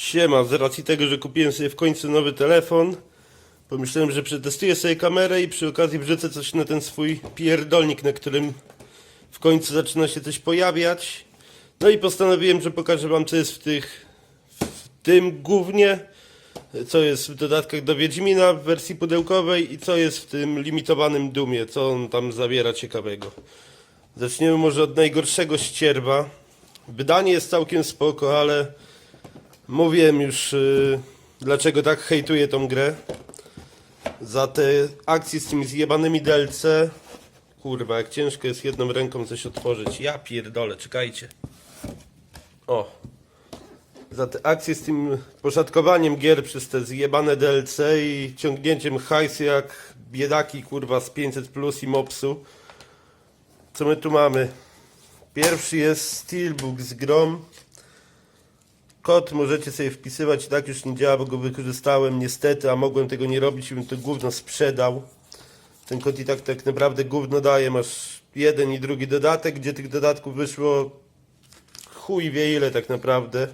Siema, z racji tego, że kupiłem sobie w końcu nowy telefon, pomyślałem, że przetestuję sobie kamerę i przy okazji wrzucę coś na ten swój pierdolnik, na którym w końcu zaczyna się coś pojawiać. No i postanowiłem, że pokażę wam, co jest w tych, w tym głównie, co jest w dodatkach do Wiedźmina w wersji pudełkowej i co jest w tym limitowanym Dumie, co on tam zawiera ciekawego. Zaczniemy może od najgorszego ścierwa. Wydanie jest całkiem spoko, ale Mówiłem już, y, dlaczego tak hejtuję tą grę. Za te akcje z tymi zjebanymi DLC. Kurwa, jak ciężko jest jedną ręką coś otworzyć. Ja pierdolę, czekajcie. O. Za te akcje z tym poszatkowaniem gier przez te zjebane DLC i ciągnięciem hajsu jak biedaki kurwa z 500 plus i mopsu. Co my tu mamy? Pierwszy jest Steelbook z grom. Kod możecie sobie wpisywać, tak już nie działa, bo go wykorzystałem niestety, a mogłem tego nie robić i bym to gówno sprzedał. Ten kod i tak tak naprawdę gówno daje, masz jeden i drugi dodatek, gdzie tych dodatków wyszło chuj wie ile tak naprawdę.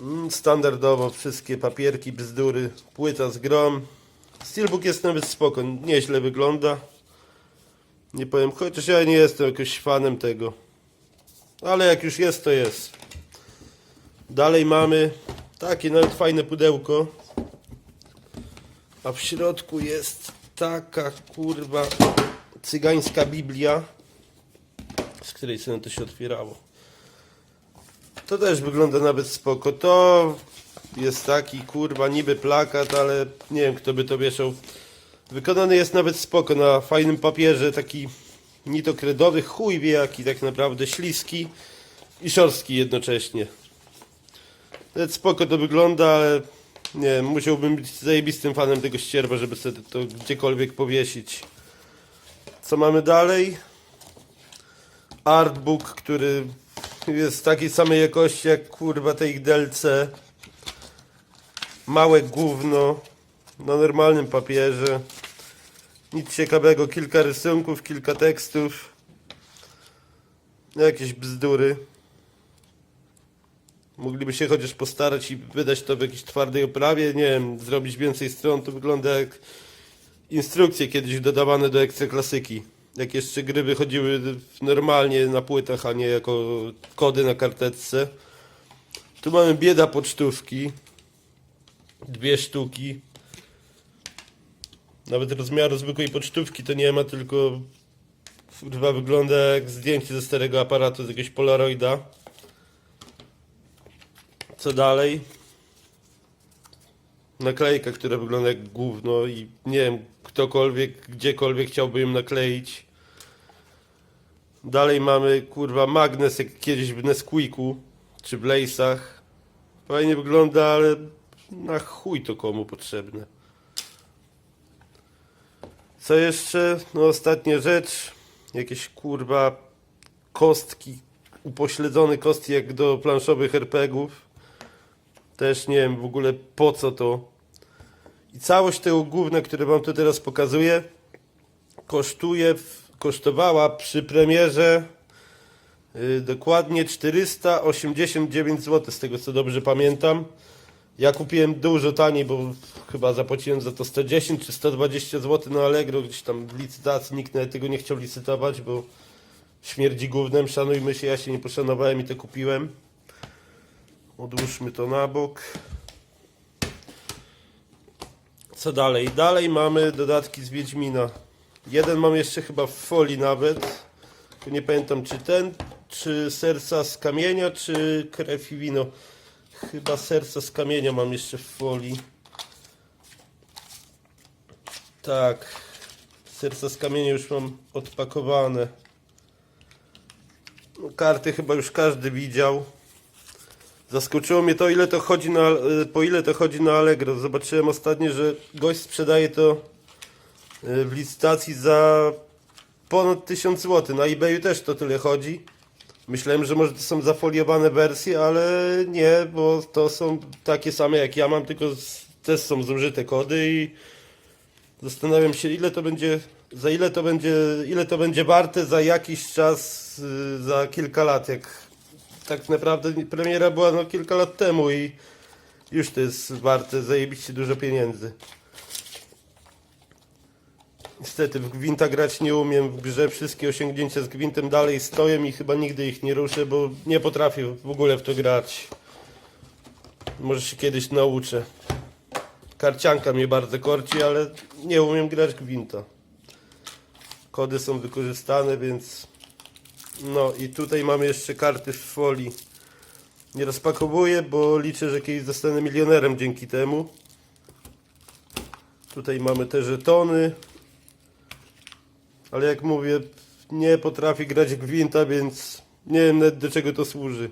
Mm, Standardowo wszystkie papierki, bzdury, płyta z grom. Steelbook jest nawet spoko, nieźle wygląda. Nie powiem, chociaż ja nie jestem jakoś fanem tego. Ale jak już jest, to jest. Dalej mamy takie nawet fajne pudełko. A w środku jest taka kurwa cygańska Biblia, z której sobie to się otwierało. To też wygląda nawet spoko. To jest taki kurwa niby plakat, ale nie wiem kto by to wieszał. Wykonany jest nawet spoko na fajnym papierze, taki nitokredowy, chuj wie jaki tak naprawdę, śliski i szorstki jednocześnie. Spoko to wygląda, ale nie musiałbym być zajebistym fanem tego ścierwa, żeby sobie to gdziekolwiek powiesić. Co mamy dalej? Artbook, który jest takiej samej jakości jak kurwa te ich DLC. Małe gówno na normalnym papierze. Nic ciekawego, kilka rysunków, kilka tekstów. Jakieś bzdury. Mogliby się chociaż postarać i wydać to w jakiejś twardej oprawie, nie wiem, zrobić więcej stron, to wygląda jak instrukcje kiedyś dodawane do Ekstraklasyki. Jak jeszcze gry wychodziły normalnie na płytach, a nie jako kody na karteczce. Tu mamy bieda pocztówki. Dwie sztuki. Nawet rozmiaru zwykłej pocztówki to nie ma, tylko kurwa wygląda jak zdjęcie ze starego aparatu z jakiegoś polaroida. Co dalej? Naklejka, która wygląda jak gówno i nie wiem, ktokolwiek, gdziekolwiek chciałby ją nakleić. Dalej mamy, kurwa, magnes jak kiedyś w Nesquiku, czy w Lejsach. Fajnie wygląda, ale na chuj to komu potrzebne. Co jeszcze? No ostatnia rzecz. Jakieś, kurwa, kostki, upośledzone kostki jak do planszowych RPGów. Też nie wiem w ogóle po co to. I całość tego gówna, które wam tu teraz pokazuję, kosztuje, kosztowała przy premierze yy, dokładnie 489 zł, z tego co dobrze pamiętam. Ja kupiłem dużo taniej, bo chyba zapłaciłem za to 110 czy 120 zł na Allegro, gdzieś tam w licytacji nikt nawet tego nie chciał licytować, bo śmierdzi gównem, szanujmy się, ja się nie poszanowałem i to kupiłem. Odłóżmy to na bok. Co dalej? Dalej mamy dodatki z Wiedźmina. Jeden mam jeszcze chyba w folii nawet. Nie pamiętam czy ten, czy serca z kamienia, czy krew i wino. Chyba serca z kamienia mam jeszcze w folii. Tak. Serca z kamienia już mam odpakowane. No, karty chyba już każdy widział. Zaskoczyło mnie to, ile to chodzi na, e, po ile to chodzi na Allegro. Zobaczyłem ostatnio, że gość sprzedaje to e, w licytacji za ponad 1000 zł. Na eBayu też to tyle chodzi. Myślałem, że może to są zafoliowane wersje, ale nie, bo to są takie same jak ja mam, tylko z, też są zużyte kody i zastanawiam się ile to będzie, za ile to będzie, ile to będzie warte za jakiś czas, y, za kilka lat, jak tak naprawdę premiera była no kilka lat temu i już to jest warte zajebiście dużo pieniędzy. Niestety w Gwinta grać nie umiem, w grze wszystkie osiągnięcia z Gwintem dalej stoją i chyba nigdy ich nie ruszę, bo nie potrafię w ogóle w to grać. Może się kiedyś nauczę. Karcianka mnie bardzo korci, ale nie umiem grać Gwinta. Kody są wykorzystane, więc... No i tutaj mamy jeszcze karty w folii. Nie rozpakowuję, bo liczę, że kiedyś zostanę milionerem dzięki temu. Tutaj mamy te żetony. Ale jak mówię, nie potrafię grać gwinta, więc nie wiem nawet do czego to służy.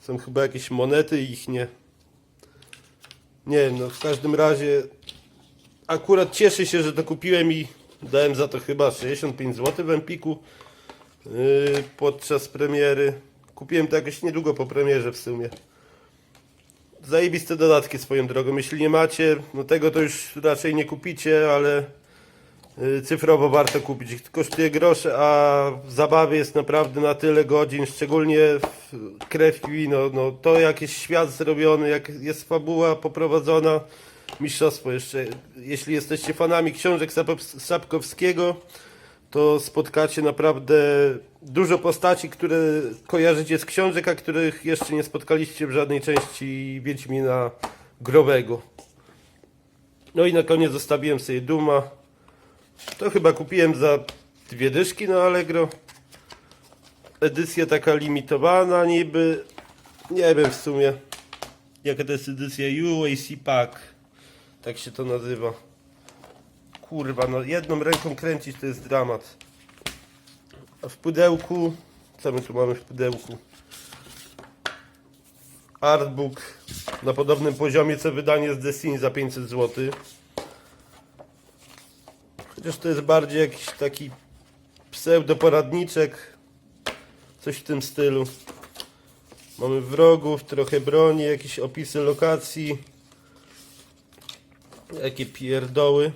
Są chyba jakieś monety ich nie. Nie wiem, no w każdym razie akurat cieszę się, że to kupiłem i dałem za to chyba 65 zł w Empiku podczas premiery. Kupiłem to jakoś niedługo po premierze w sumie. Zajebiste dodatki swoją drogą. Jeśli nie macie, no tego to już raczej nie kupicie, ale y, cyfrowo warto kupić. Kosztuje grosze, a w zabawie jest naprawdę na tyle godzin, szczególnie w krew i wino. No, to jak jest świat zrobiony, jak jest fabuła poprowadzona, mistrzostwo jeszcze. Jeśli jesteście fanami książek Sapkowskiego, to spotkacie naprawdę dużo postaci, które kojarzycie z książek, a których jeszcze nie spotkaliście w żadnej części Wiedźmina Growego. No i na koniec zostawiłem sobie Duma. To chyba kupiłem za dwie dyszki na Allegro. Edycja taka limitowana niby. Nie wiem w sumie. Jaka to jest edycja UAC Pack. Tak się to nazywa. Kurwa, no jedną ręką kręcić to jest dramat. A w pudełku... Co my tu mamy w pudełku? Artbook na podobnym poziomie co wydanie z Destiny za 500 zł. Chociaż to jest bardziej jakiś taki pseudoporadniczek. Coś w tym stylu. Mamy wrogów, trochę broni, jakieś opisy lokacji. Jakie pierdoły.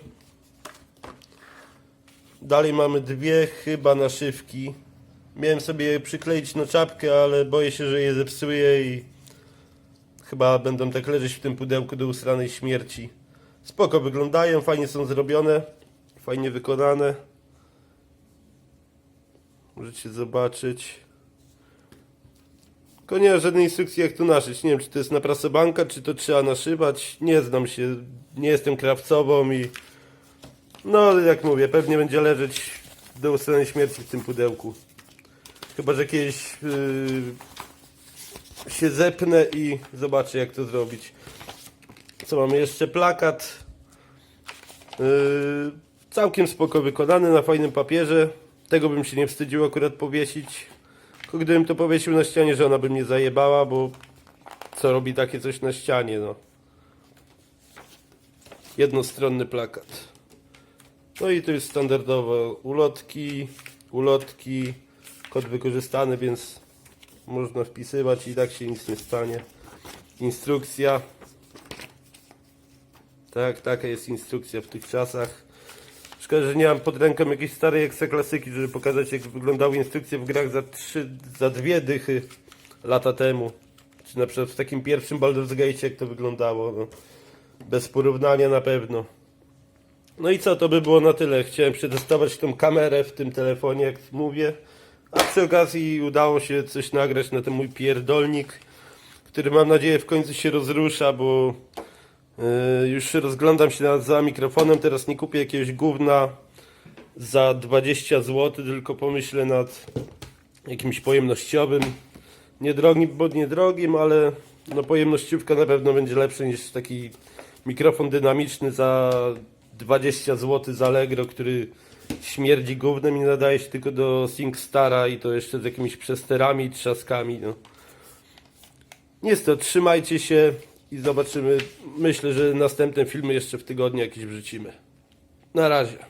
Dalej mamy dwie chyba naszywki. Miałem sobie je przykleić na czapkę, ale boję się, że je zepsuję i chyba będą tak leżeć w tym pudełku do usranej śmierci. Spoko wyglądają, fajnie są zrobione, fajnie wykonane. Możecie zobaczyć. Tylko nie ma żadnej instrukcji jak to naszyć. Nie wiem, czy to jest na prasobanka, czy to trzeba naszywać. Nie znam się, nie jestem krawcową i no, jak mówię, pewnie będzie leżeć do ustanej śmierci w tym pudełku. Chyba, że kiedyś yy, się zepnę i zobaczę, jak to zrobić. Co mamy jeszcze? Plakat. Yy, całkiem spoko wykonany, na fajnym papierze. Tego bym się nie wstydził akurat powiesić. Tylko gdybym to powiesił na ścianie, że ona by mnie zajebała, bo co robi takie coś na ścianie, no. Jednostronny plakat. No i to jest standardowo ulotki, ulotki, kod wykorzystany, więc można wpisywać i tak się nic nie stanie. Instrukcja. Tak, taka jest instrukcja w tych czasach. Szkoda, że nie mam pod ręką jakiejś starej ekstraklasyki, żeby pokazać jak wyglądały instrukcje w grach za trzy, za dwie dychy lata temu. Czy na przykład w takim pierwszym Baldur's Gate jak to wyglądało. No. Bez porównania na pewno. No i co, to by było na tyle. Chciałem przetestować tą kamerę w tym telefonie, jak mówię. A przy okazji udało się coś nagrać na ten mój pierdolnik, który mam nadzieję w końcu się rozrusza, bo yy, już rozglądam się nad, za mikrofonem. Teraz nie kupię jakiegoś gówna za 20 zł, tylko pomyślę nad jakimś pojemnościowym. Niedrogim, bo niedrogim, ale no pojemnościówka na pewno będzie lepsza niż taki mikrofon dynamiczny za 20 zł z Allegro, który śmierdzi gównem i nadaje się tylko do SingStara i to jeszcze z jakimiś przesterami i trzaskami. No. Niestety, trzymajcie się i zobaczymy. Myślę, że następne filmy jeszcze w tygodniu jakieś wrzucimy. Na razie.